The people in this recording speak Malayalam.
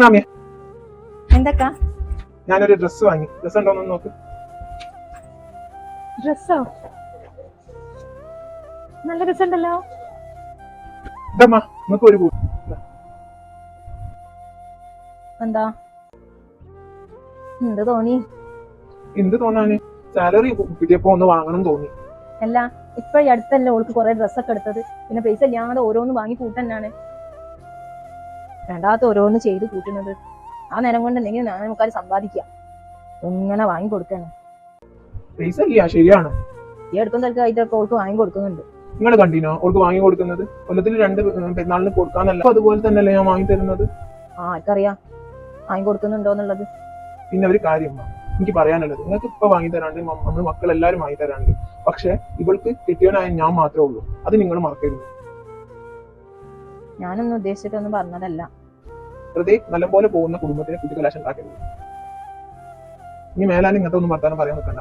നാമിയ എന്തൊക്കെ? ഞാനൊരു ഡ്രസ് വാങ്ങി. ഡ്രസ് ഉണ്ടോന്ന് നോക്ക്. ഡ്രസ്സോ നല്ല രസമുണ്ടല്ലോ. ഇതമ്മാ നമുക്ക് ഒരു എന്താ? എന്ത് തോന്നി? എന്ത് തോന്നാന്? സാലറി കിട്ടിയപ്പോ ഒന്ന് വാങ്ങണം തോന്നി. അല്ല ഇപ്പൊ അടുത്തല്ലേ ഓൾക്ക് കൊറേ ഡ്രസ്സൊക്കെ എടുത്തത്. പിന്നെ പൈസ ഇല്ലാതെ ഓരോന്ന് വാങ്ങി കൂട്ടന്നാണ്. വേണ്ടാത്ത ഓരോന്ന് ചെയ്ത് കൂട്ടുന്നത്. ആ നേരം കൊണ്ട് എന്തെങ്കിലും ഞാൻ നമുക്കാര് സമ്പാദിക്കാം. ഇങ്ങനെ വാങ്ങി കൊടുക്കാണ്. പൈസ ശരിയാണ്. ഈ അടുക്കുന്ന ആയിട്ട് ഓൾക്ക് വാങ്ങി കൊടുക്കുന്നുണ്ട്. നിങ്ങൾ കണ്ടിനോ ഓൾക്ക് വാങ്ങി കൊടുക്കുന്നത്? കൊല്ലത്തിൽ രണ്ട് പെരുന്നാളിന് കൊടുക്കാന്നല്ല. അതുപോലെ തന്നെയല്ലേ ഞാൻ വാങ്ങി തരുന്നത്? ആ ആർക്കറിയാം. വാങ്ങി കൊടുക്കുന്നുണ്ടോ എന്നുള്ളത്. പിന്നെ ഒരു കാര്യം എനിക്ക് പറയാനുള്ളത് നിങ്ങൾക്ക് ഇപ്പൊ വാങ്ങി തരാണ്ട് നമ്മൾ മക്കൾ എല്ലാവരും വാങ്ങി തരാണ്ട്. പക്ഷെ ഇവൾക്ക് കിട്ടിയവനായ ഞാൻ മാത്രമേ ഉള്ളൂ. അത് നിങ്ങൾ മറക്കരുത്. ഞാനൊന്നും ഉദ്ദേശിച്ചിട്ടൊന്നും പറഞ്ഞതല്ല. ഹൃദയ് നല്ലപോലെ പോകുന്ന കുടുംബത്തിന് കുട്ടിക്കലാശം ഉണ്ടാക്കരുത് ഇനി മേലാൽ ഇങ്ങനത്തെ ഒന്നും വർത്താനം പറയാൻ നിൽക്കണ്ട.